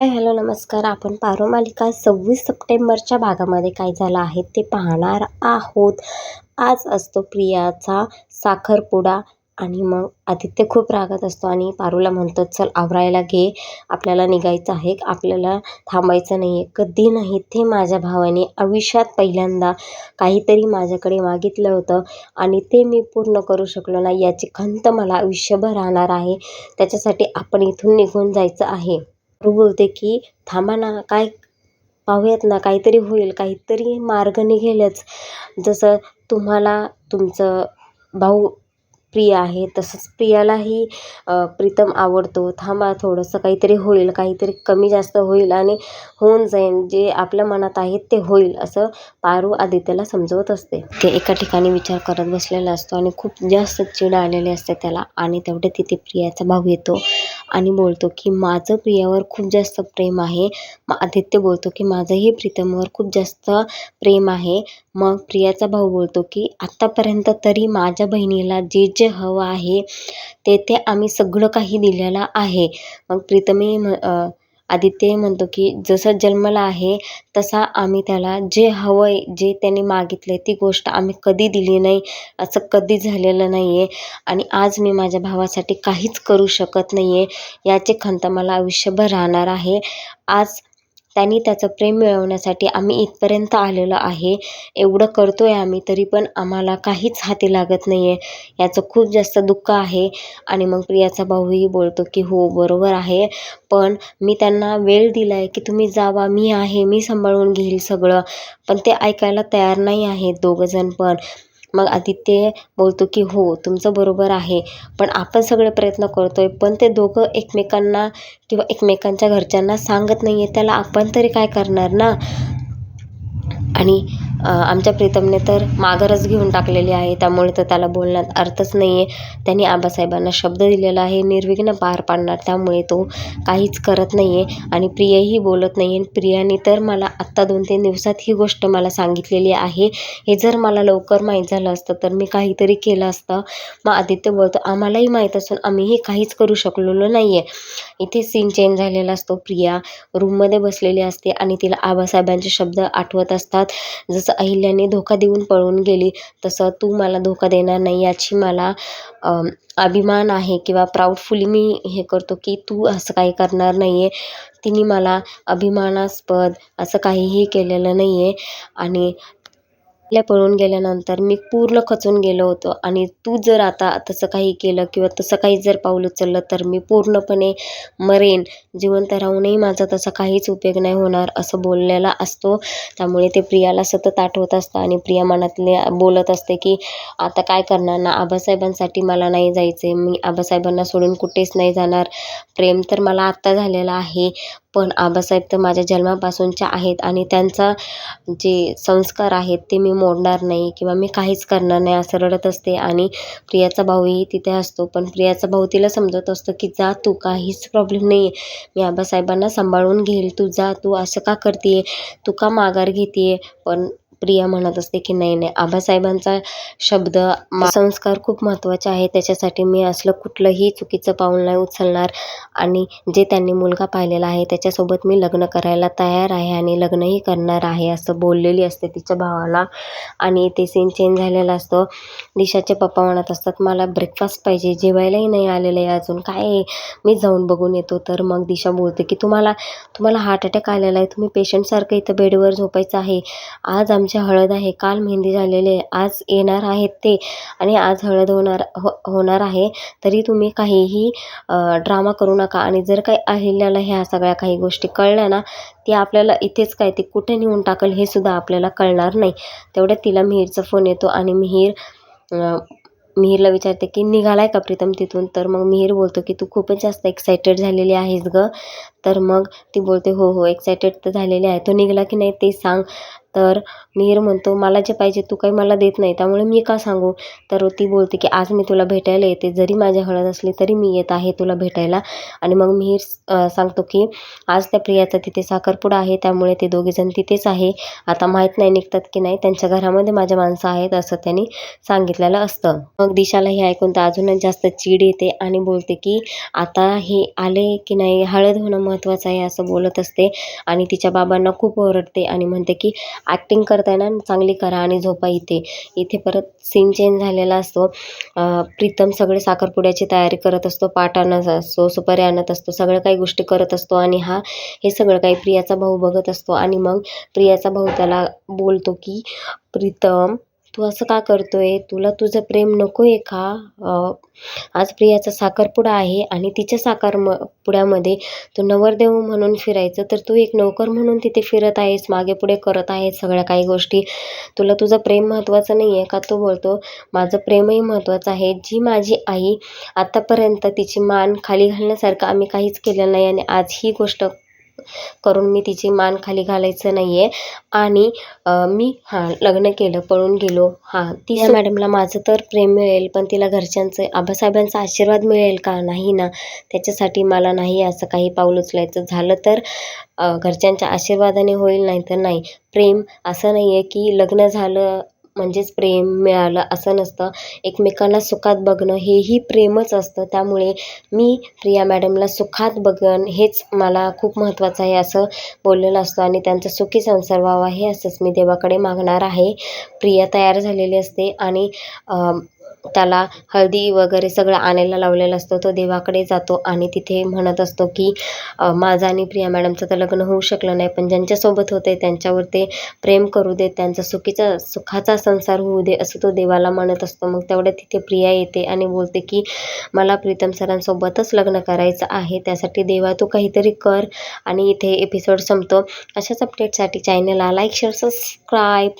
Hello नमस्कार. आपण पारो मालिका सव्वीस सप्टेंबरच्या भागामध्ये काय झालं आहे ते पाहणार आहोत. आज असतो प्रियाचा साखरपुडा आणि मग आदित्य खूप रागत असतो आणि पारूला म्हणतो चल आवरायला घे. आपल्याला निघायचं आहे. आपल्याला थांबायचं नाही आहे कधी नाही ते माझ्या भावाने आयुष्यात पहिल्यांदा काहीतरी माझ्याकडे मागितलं होतं आणि ते मी पूर्ण करू शकलो नाही. याची खंत मला आयुष्यभर राहणार आहे. त्याच्यासाठी आपण इथून निघून जायचं आहे. बोलते की थांबा ना काय पाहूयात ना काहीतरी होईल काहीतरी मार्ग निघेलच जसं तुम्हाला तुमचं भाऊ प्रिया आहे तसंच प्रियालाही प्रीतम आवडतो. थांबा थोडंसं काहीतरी होईल काहीतरी कमी जास्त होईल आणि होऊन जाईल जे आपल्या मनात आहे ते होईल असं पारू आदित्यला समजवत असते. ते एका ठिकाणी विचार करत बसलेला असतो आणि खूप जास्त चिड आलेले असते त्याला आणि तेवढे तिथे प्रियाचा भाऊ येतो आणि बोलतो की माझं प्रियावर खूप जास्त प्रेम आहे. मग आदित्य बोलतो की माझंही प्रीतमवर खूप जास्त प्रेम आहे. मग प्रियाचा भाऊ बोलतो की आत्तापर्यंत तरी माझ्या बहिणीला जे जे हवं आहे ते ते आम्ही सगळं काही दिलेलं आहे. मग प्रीतमही आदित्य म्हणतो की जसं जन्मला आहे तसा आम्ही त्याला जे हवं आहे जे त्याने मागितलं आहे ती गोष्ट आम्ही कधी दिली नाही असं कधी झालेलं नाही आहे आणि आज मी माझ्या भावासाठी काहीच करू शकत नाही आहे याची खंत मला आयुष्यभर राहणार आहे. आज त्यांनी त्याचं प्रेम मिळवण्यासाठी आम्ही इथपर्यंत आलेलो आहे. एवढं करतो आहे आम्ही तरी पण आम्हाला काहीच हाती लागत नाही आहे याचं खूप जास्त दुःख आहे. आणि मग प्रियाचा भाऊही बोलतो की हो बरोबर आहे. पण मी त्यांना वेळ दिला आहे की तुम्ही जावा. मी आहे. मी सांभाळून घेईल सगळं. पण ते ऐकायला तयार नाही आहेत दोघंजण पण. मग आदित्य बोलतो की हो तुमचं बरोबर आहे. पण आपण सगळे प्रयत्न करतो आहे पण ते दोघं एकमेकांना किंवा एकमेकांच्या घरच्यांना सांगत नाही आहे त्याला आपण तरी काय करणार ना? आणि आमच्या प्रीतमने तर माघारच घेऊन टाकलेली आहे. त्यामुळे तर त्याला बोलण्यात अर्थच नाही आहे त्यांनी आबासाहेबांना शब्द दिलेला आहे. निर्विघ्न पार पाडणार. त्यामुळे तो काहीच करत नाही आहे आणि प्रियाही बोलत नाही आहे प्रियाने तर मला आत्ता दोन तीन दिवसात ही गोष्ट मला सांगितलेली आहे. हे जर मला लवकर माहीत झालं असतं तर मी काहीतरी केलं असतं. मग आदित्य बोलतो आम्हालाही माहीत असून आम्हीही काहीच करू शकलेलो नाही आहे इथे सीन चेंज झालेला असतो. प्रिया रूममध्ये बसलेली असते आणि तिला आबासाहेबांचे शब्द आठवत असतात. जसं अहिल्याने धोका देऊन पळून गेली. तसं तू मला धोका देणार नाही याची मला अभिमान आहे किंवा प्राऊडफुली मी हे करतो की तू असं काही करणार नाही आहे तिने मला अभिमानास्पद असं काहीही केलेलं नाही आहे आणि आपल्या पळून गेल्यानंतर मी पूर्ण खचून गेलो होतो. आणि तू जर आता तसं काही केलं किंवा तसं काही जर पाऊल उचललं तर मी पूर्णपणे मरेन. जिवंत राहूनही माझा तसा काहीच उपयोग नाही होणार असं बोललेला असतो. त्यामुळे ते प्रियाला सतत आठवत असतं आणि प्रिया मनातले बोलत असते की आता काय करणार? ना आबासाहेबांसाठी मला नाही जायचे मी आबासाहेबांना सोडून कुठेच नाही जाणार. प्रेम तर मला आत्ता झालेलं आहे. पण आबासाहेब तर माझ्या जन्मापासूनच्या आहेत आणि त्यांचा जे संस्कार आहेत ते मी मोडणार नाही किंवा मी काहीच करणार नाही असं रडत असते. आणि प्रियाचा भाऊही तिथे असतो. पण प्रियाचा भाऊ तिला समजत असतो की जा तू काहीच प्रॉब्लेम नाही आहे मी आबासाहेबांना सांभाळून घेईल. तू जा तू असं का करते आहे तू का माघार घेते आहे पण प्रिया म्हणत असते की नाही नाही आबासाहेबांचा शब्द संस्कार खूप महत्त्वाचे आहे. त्याच्यासाठी मी असलं कुठलंही चुकीचं पाऊल नाही उचलणार आणि जे त्यांनी मुलगा पाहिलेला आहे त्याच्यासोबत मी लग्न करायला तयार आहे आणि लग्नही करणार आहे असं बोललेली असते तिच्या भावाला. आणि ते सीन चेंज झालेला असतो. दिशाचे पप्पा म्हणत असतात मला ब्रेकफास्ट पाहिजे जेवायलाही नाही आलेलं आहे अजून. काय आहे? मी जाऊन बघून येतो. तर मग दिशा बोलते की तुम्हाला तुम्हाला हार्ट अटॅक आलेला आहे. तुम्ही पेशंटसारखं इथं बेडवर झोपायचं आहे. आज त्यांची हळद आहे. काल मेहंदी झालेली आहे. आज येणार आहेत ते आणि आज हळद होणार हो होणार आहे. तरी तुम्ही काहीही ड्रामा करू नका आणि जर काही अहिल्याला ह्या सगळ्या काही गोष्टी कळल्या ना ती आपल्याला इथेच काय ती कुठे नेऊन टाकल हे सुद्धा आपल्याला कळणार नाही. तेवढ्यात तिला मिहीरचा फोन येतो आणि मिहीर मिहीरला विचारते की निघालाय का प्रीतम तिथून? तर मग मिहीर बोलतो की तू खूपच जास्त एक्सायटेड झालेली आहेस गं. तर मग ती बोलते हो हो एक्सायटेड तर झालेली आहे. तो निघाला की नाही ते सांग. तर मिहीर म्हणतो मला जे पाहिजे तू काही मला देत नाही. त्यामुळे मी का सांगू? तर ती बोलते की आज मी तुला भेटायला येते. जरी माझ्या हळद असली तरी मी येत आहे तुला भेटायला. आणि मग मिहीर सांगतो की आज त्या प्रियाचा तिथे साखरपुडा आहे. त्यामुळे ते दोघेजण तिथेच आहे. आता माहीत नाही निघतात की नाही. त्यांच्या घरामध्ये माझ्या माणसं आहेत असं त्यांनी सांगितलेलं असतं. मग दिशाला हे ऐकून तर अजूनच जास्त चीड येते आणि बोलते की आता हे आले की नाही? हळद होणं महत्त्वाचं आहे असं बोलत असते. आणि तिच्या बाबांना खूप ओरडते आणि म्हणते की ॲक्टिंग करताय ना चांगली करा आणि झोपा इथे. इथे परत सीन चेंज झालेला असतो. प्रीतम सगळे साखरपुड्याची तयारी करत असतो पाट आणत असतो सुपारी आणत असतो सगळं काही गोष्टी करत असतो आणि हा हे सगळं काही प्रियाचा भाऊ बघत असतो. आणि मग प्रियाचा भाऊ त्याला बोलतो की प्रीतम तू असं का करतोय? तुला तुझं प्रेम नको आहे का आज प्रियाचा साखरपुडा आहे आणि तिच्या साखर म पुड्यामध्ये तू नवरदेव म्हणून फिरायचं तर तू एक नोकर म्हणून तिथे फिरत आहेस मागे पुढे करत आहेस सगळ्या काही गोष्टी. तुला तुझं प्रेम महत्त्वाचं नाही आहे का? तो बोलतो माझं प्रेमही महत्त्वाचं आहे. जी माझी आई आत्तापर्यंत तिची मान खाली घालण्यासारखं आम्ही काहीच केलं नाही आणि आज ही गोष्ट करून मी तिची मान खाली घालायचं नाही आहे आणि मी हां लग्न केलं पळून गेलो. हां ती मॅडमला माझं तर प्रेम मिळेल पण तिला घरच्यांचं आबासाहेबांचा आशीर्वाद मिळेल का? नाही ना. त्याच्यासाठी मला नाही असं काही पाऊल उचलायचं. झालं तर घरच्यांच्या आशीर्वादाने होईल नाही तर नाही. प्रेम असं नाही आहे की लग्न झालं म्हणजेच प्रेम मिळालं असं नसतं. एकमेकांना सुखात बघणं हेही प्रेमच असतं. त्यामुळे मी प्रिया मॅडमला सुखात बघन हेच मला खूप महत्त्वाचं आहे असं बोललेलं असतं आणि त्यांचा सुखी संसार व्हावा हे असंच मी देवाकडे मागणार आहे. प्रिया तयार झालेली असते आणि त्याला हळदी वगैरे सगळं आणायला लावलेलं असतं. तो देवाकडे जातो आणि तिथे म्हणत असतो की माझं आणि प्रिया मॅडमचं तर लग्न होऊ शकलं नाही पण ज्यांच्यासोबत होते त्यांच्यावर ते प्रेम करू दे त्यांचा सुखीचा सुखाचा संसार होऊ दे असं तो देवाला म्हणत असतो. मग तेवढ्या तिथे प्रिया येते आणि बोलते की मला प्रीतम सरांसोबतच लग्न करायचं आहे त्यासाठी देवा तू काहीतरी कर आणि इथे एपिसोड संपतो. अशाच अपडेटसाठी चॅनलला लाईक शेअर सबस्क्राईब